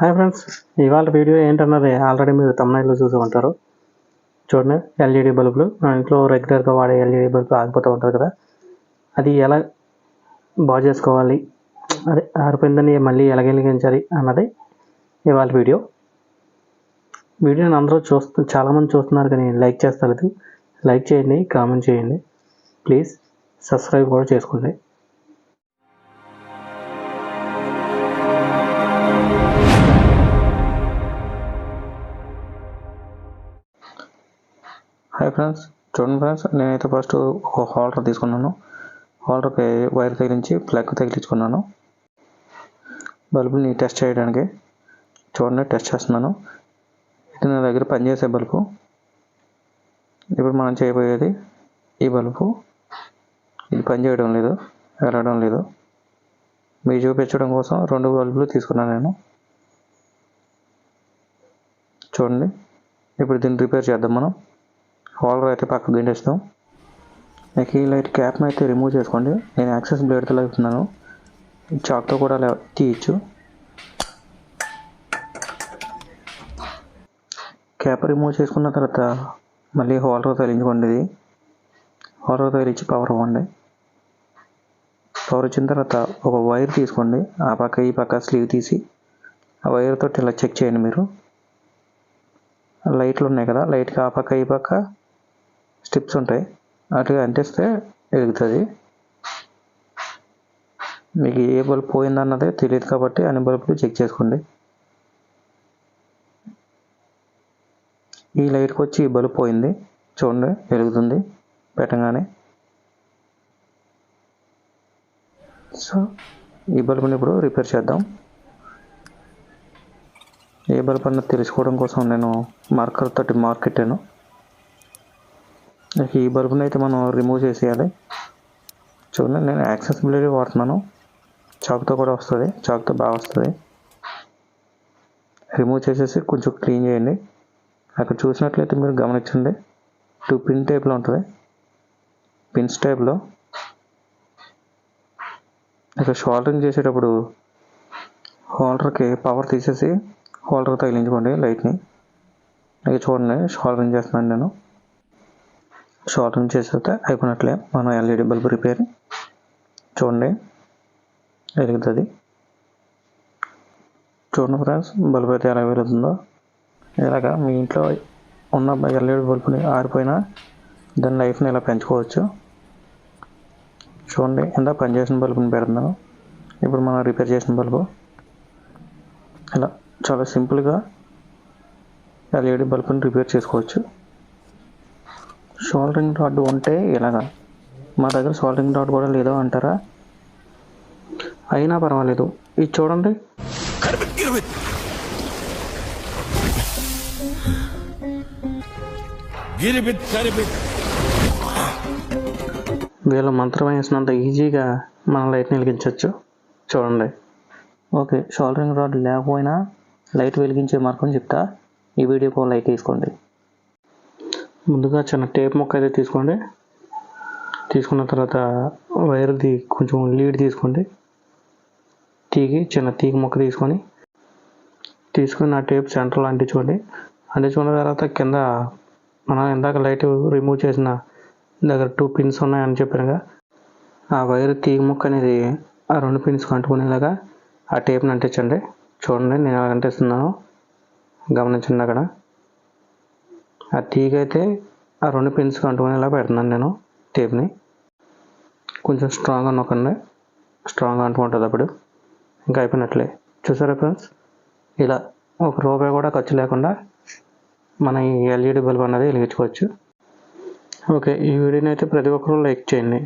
Hi friends ఇవాళ video ఏంటన్నది already మీరు తమిళలో చూసి ఉంటారు చూడండి ఎల్ఈడి బల్బులు. మన ఇంట్లో రెగ్యులర్గా వాడే ఎల్ఈడి బల్బులు ఆగిపోతూ ఉంటుంది కదా. అది ఎలా బాగు చేసుకోవాలి? అదే ఆరిపోయిందని మళ్ళీ ఎలాగెలిగించాలి అన్నది ఇవాళ వీడియో. వీడియోని అందరూ చూస్తూ చాలామంది చూస్తున్నారు కానీ లైక్ చేస్తలేదు. లైక్ చేయండి కామెంట్ చేయండి. ప్లీజ్ సబ్స్క్రైబ్ కూడా చేసుకోండి. హాయ్ ఫ్రెండ్స్ చూడండి ఫ్రెండ్స్ నేనైతే ఫస్ట్ ఒక హోల్డర్ తీసుకున్నాను. హోల్డర్కి వైర్ తగిలించి ప్లగ్ తగిలించుకున్నాను. బల్బుని టెస్ట్ చేయడానికి చూడండి టెస్ట్ చేస్తున్నాను. ఇది నా దగ్గర పనిచేసే బల్బు ఇప్పుడు మనం చేయబోయేది ఈ బల్బు ఇది పనిచేయడం లేదు వెళ్ళడం లేదు. మీకు చూపించడం కోసం రెండు బల్బులు తీసుకున్నాను నేను. చూడండి ఇప్పుడు దీన్ని రిపేర్ చేద్దాం మనం. హోల్డర్ అయితే పక్కకు గిండేస్తాం నాకు ఈ లైట్ క్యాప్ని అయితే రిమూవ్ చేసుకోండి. నేను యాక్సెస్ బ్లేడ్తో లేపుతున్నాను చాక్తో కూడా తీయచ్చు. క్యాప్ రిమూవ్ చేసుకున్న తర్వాత మళ్ళీ హోల్డర్ తగిలించుకోండి ఇది. హోల్డర్ తగిలించి పవర్ ఇవ్వండి. పవర్ వచ్చిన తర్వాత ఒక వైర్ తీసుకోండి. ఆ పక్క ఈ పక్క స్లీవ్ తీసి ఆ వైర్ తోటి ఇలా చెక్ చేయండి మీరు. లైట్లు ఉన్నాయి కదా లైట్కి ఆ పక్క ఈ పక్క స్టిప్స్ ఉంటాయి. అటుగా అంటిస్తే వెలుగుతుంది మీకు ఏ బల్బ్ పోయిందన్నదే తెలియదు కాబట్టి అన్ని బల్బులు చెక్ చేసుకోండి. ఈ లైట్కి వచ్చి ఈ బల్బ్ పోయింది. చూడండి వెలుగుతుంది. పెట్టగానే. సో ఈ బల్బుని ఇప్పుడు రిపేర్ చేద్దాం. ఏ బల్బ్ అన్నది తెలుసుకోవడం కోసం నేను మార్కర్ తోటి మార్కెట్టాను ఈ బల్బుని అయితే మనం రిమూవ్ చేసేయాలి. చూడండి నేను యాక్సెసిబిలిటీ వాడుతున్నాను. చాక్తో కూడా వస్తుంది. చాక్తో బాగా వస్తుంది. రిమూవ్ చేసేసి కొంచెం క్లీన్ చేయండి. అక్కడ చూసినట్లయితే మీరు గమనించండి. టూ పిన్ టైప్లో ఉంటుంది. పిన్స్ టైప్లో ఇక్కడ షోల్డరింగ్ చేసేటప్పుడు హోల్డర్కి పవర్ తీసేసి హోల్డర్ తగిలించుకోండి లైట్ని ఇక చూడండి షోల్డరింగ్ చేస్తున్నాను నేను. షార్టింగ్ చేసేస్తే అయిపోయినట్లే. మన ఎల్ఈడి బల్బ్ రిపేర్ చూడండి. వెలుగుతుంది చూడండి ఫ్రెండ్స్ బల్బ్ అయితే ఎలా వెలుగుతుందో. ఇలాగా మీ ఇంట్లో ఉన్న ఎల్ఈడి బల్బుని ఆరిపోయినా దాని లైఫ్ని ఇలా పెంచుకోవచ్చు. చూడండి ఇందా పనిచేసిన బల్బుని పెడుతున్నాను. ఇప్పుడు మనం రిపేర్ చేసిన బల్బు ఇలా చాలా సింపుల్గా ఎల్ఈడి బల్బుని రిపేర్ చేసుకోవచ్చు. సోల్డరింగ్ రాడ్ ఉంటే ఇలాగా మా దగ్గర సోల్డరింగ్ రాడ్ కూడా లేదు అంటారా? అయినా పర్వాలేదు. ఇది చూడండి. వీళ్ళు మంత్రం వేసినంత ఈజీగా మన లైట్ని వెలిగించవచ్చు చూడండి. ఓకే షోల్డరింగ్ రాడ్ లేకపోయినా లైట్ వెలిగించే మార్గం చెప్తా. ఈ వీడియోకి లైక్ తీసుకోండి ముందుగా చిన్న టేప్ మొక్క అయితే తీసుకోండి. తీసుకున్న తర్వాత వైర్ది కొంచెం లీడ్ తీసుకోండి. తీగి చిన్న తీగ మొక్క తీసుకొని తీసుకుని ఆ టేప్ సెంటర్లో అంటించుకోండి. అంటించుకున్న తర్వాత కింద మనం ఇందాక లైట్ రిమూవ్ చేసిన దగ్గర టూ పిన్స్ ఉన్నాయని చెప్పానుగా ఆ వైర్ తీగ ముక్క అనేది ఆ రెండు పిన్స్ అంటుకునేలాగా ఆ టేప్ని అంటించండి. చూడండి నేను ఎలా అంటిస్తున్నాను గమనించండి అక్కడ. ఆ తీగ అయితే ఆ రెండు పిన్స్కి అంటుకునేలా పెడుతున్నాను నేను టేప్ని కొంచెం స్ట్రాంగ్గా నొక్కండి. స్ట్రాంగ్గా అంటుకుంటుంది అప్పుడు. ఇంకా అయిపోయినట్లే. చూసారా ఫ్రెండ్స్ ఇలా ఒక రూపాయి కూడా ఖర్చు లేకుండా మన ఈ ఎల్ఈడి బల్బ్ అనేది వెలిగించుకోవచ్చు. ఓకే ఈ వీడియోని అయితే ప్రతి ఒక్కరూ లైక్ చేయండి.